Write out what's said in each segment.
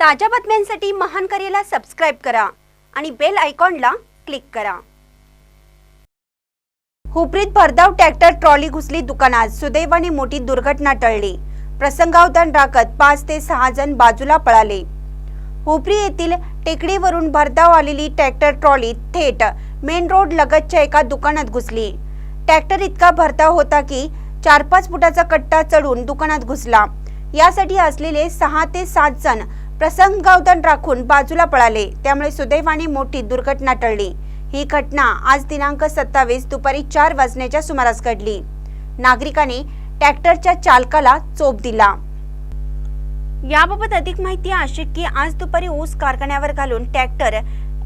ताज्या बातम्यांसाठी महान करेला सबस्क्राईब करा आणि बेल आयकॉनला क्लिक करा. हुपरीत भरधाव ट्रॅक्टर ट्रॉली घुसली दुकानात. सुदैवाने मोठी दुर्घटना टळली. प्रसंगावधान राखत पाच ते सहा जण बाजूला पळाले. हुपरी येथील टेकडीवरून भरधाव आलेली ट्रॅक्टर ट्रॉली थेट मेन रोड लगतच्या एका दुकानात घुसली. ट्रॅक्टर इतका भरधाव होता की चार पाच फुटाचा कट्टा चढून दुकानात घुसला. यासाठी असलेले सहा ते सात जण प्रसंगावधान राखून बाजूला पळाले. त्यामुळे सुदैवाने मोठी दुर्घटना टळली. ही घटना आज दिनांक सत्तावीस दुपारी चार वाजण्याच्या सुमारास घडली. नागरिकांनी ट्रॅक्टरच्या चालकाला चोप दिला. याबाबत अधिक माहिती अशी की आज दुपारी ऊस कारखान्यावर घालून ट्रॅक्टर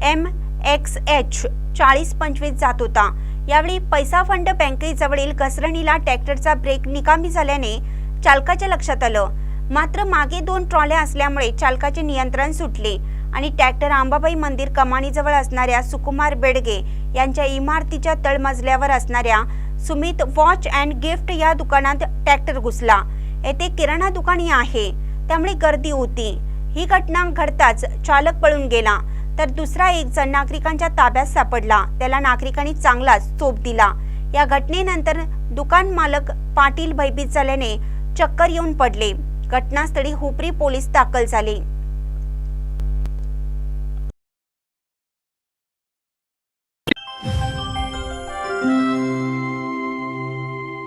एम एक्स एच चाळीस पंचवीस जात होता. यावेळी पैसा फंड बँकेजवळील घसरणीला ट्रॅक्टरचा ब्रेक निकामी झाल्याने चालकाच्या लक्षात आलं. मात्र मागे दोन ट्रॉल्या असल्यामुळे चालकाचे नियंत्रण सुटले आणि ट्रॅक्टर आंबाबाई मंदिर कमानीजवळ असणाऱ्या सुकुमार बेडगे यांच्या इमारतीच्या तळमजल्यावर असणाऱ्या सुमित वॉच अँड गिफ्ट या दुकानात ट्रॅक्टर घुसला. येथे किराणा दुकानी आहे. त्यामुळे गर्दी होती. ही घटना घडताच चालक पळून गेला. तर दुसरा एक जण नागरिकांच्या ताब्यात सापडला. त्याला नागरिकांनी चांगलाच चोप दिला. या घटनेनंतर दुकान मालक पाटील भयभीत झाल्याने चक्कर येऊन पडले. घटनास्थळी हुपरी पोलीस दाखल झाले.